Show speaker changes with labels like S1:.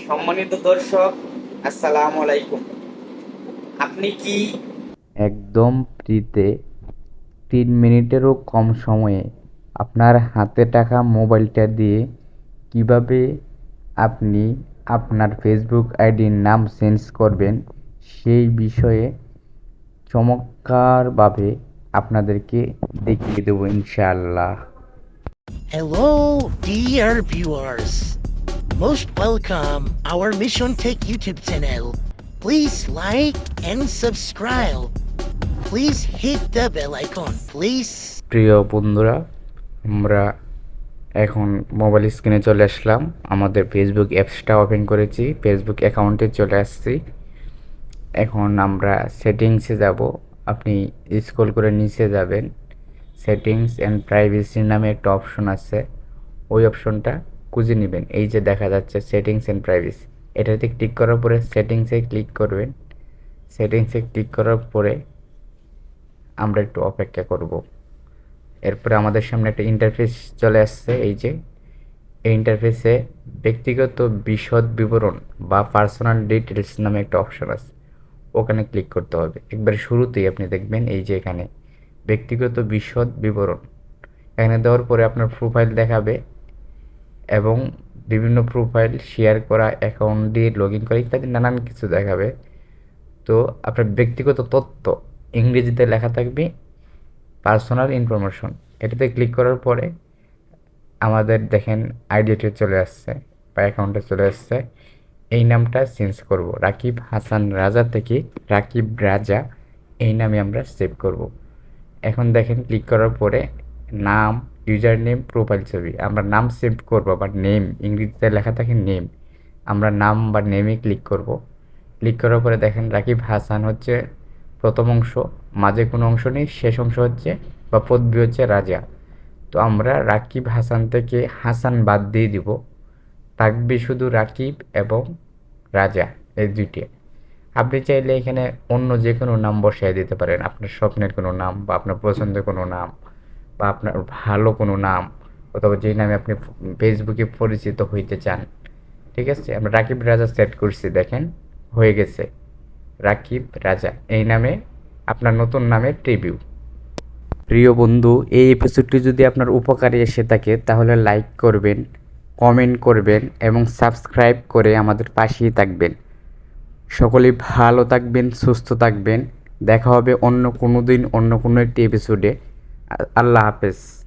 S1: সম্মানিত দর্শক আসসালামু আলাইকুম আপনি কি
S2: একদম ফ্রিতে তিন মিনিটেরও কম সময়ে আপনার হাতে টাকা মোবাইলটা দিয়ে কীভাবে আপনি আপনার ফেসবুক আইডির নাম চেঞ্জ করবেন সেই বিষয়ে চমৎকারভাবে আপনাদেরকে দেখিয়ে দেবো ইনশাআল্লাহ
S3: Hello, dear viewers. Most welcome our Mission Tech YouTube channel. Please like and subscribe. Please hit the bell icon, please.
S2: প্রিয় বন্ধুরা আমরা এখন মোবাইল স্ক্রিনে চলে আসলাম আমাদের ফেসবুক অ্যাপসটা ওপেন করেছি ফেসবুক অ্যাকাউন্টে চলে আসছি এখন আমরা সেটিংসে যাব আপনি স্ক্রল করে নিচে যাবেন সেটিংস অ্যান্ড প্রাইভেসি নামে একটা অপশন আছে ওই অপশনটা খুঁজে নেবেন। এই যে দেখা যাচ্ছে সেটিংস অ্যান্ড প্রাইভেসি এটাতে ক্লিক করার পরে সেটিংসে ক্লিক করবেন। সেটিংসে ক্লিক করার পরে আমরা একটু অপেক্ষা করব। এরপরে আমাদের সামনে একটা ইন্টারফেস চলে আসছে, এই যে। এই ইন্টারফেসে ব্যক্তিগত বিশদ বিবরণ বা পার্সোনাল ডিটেলস নামে একটা অপশন আছে। ওখানে ক্লিক করতে হবে। একবার শুরুতেই আপনি দেখবেন, এই যে এখানে ব্যক্তিগত বিশদ বিবরণ। এখানে দেওয়ার পরে আপনার প্রোফাইল দেখাবে। এবং বিভিন্ন প্রোফাইল শেয়ার করা অ্যাকাউন্ট দিয়ে লগ ইন করা ইত্যাদি নানান কিছু দেখাবে। তো আপনার ব্যক্তিগত তথ্য ইংরেজিতে লেখা থাকবে পার্সোনাল ইনফরমেশন এটাতে ক্লিক করার পরে আমাদের দেখেন আইডিতে চলে আসছে বা অ্যাকাউন্টে চলে আসছে। এই নামটা চেঞ্জ করব। রাকিব হাসান রাজা থেকে রাকিব রাজা, এই নামে আমরা সেভ করব। এখন দেখেন ক্লিক করার পরে নাম ইউজার নেম প্রোফাইল ছবি। আমরা নাম সেভ করব বা নেম ইংরেজিতে লেখা থাকে নেম আমরা নাম বা নেমে ক্লিক করব। ক্লিক করার পরে দেখেন রাকিব হাসান হচ্ছে প্রথম অংশ, মাঝে কোনো অংশ নেই, শেষ অংশ হচ্ছে বা পদবি হচ্ছে রাজা। তো আমরা রাকিব হাসান থেকে হাসান বাদ দিয়ে দিব। থাকবে শুধু রাকিব এবং রাজা, এই দুইটি। আপনি চাইলে এখানে অন্য যে কোনো নাম বসিয়ে দিতে পারেন, আপনার স্বপ্নের কোনো নাম বা আপনার পছন্দের কোনো নাম। বা আপনার ভালো কোনো নাম অথবা যেই নামে আপনি ফেসবুকে পরিচিত হইতে চান, ঠিক আছে? আমরা রাকিব রাজা সেট করছি, দেখেন, হয়ে গেছে। রাকিব রাজা, এই নামে আপনার নতুন নামের ট্রিবিউ প্রিয় বন্ধু, এই এপিসোডটি যদি আপনার উপকারে এসে থাকে, তাহলে লাইক করবেন কমেন্ট করবেন এবং সাবস্ক্রাইব করে আমাদের পাশেই থাকবেন। সকলেই ভালো থাকবেন, সুস্থ থাকবেন। দেখা হবে অন্য কোনো দিন, অন্য কোনো একটি এপিসোডে আল্লাহ হাফেজ।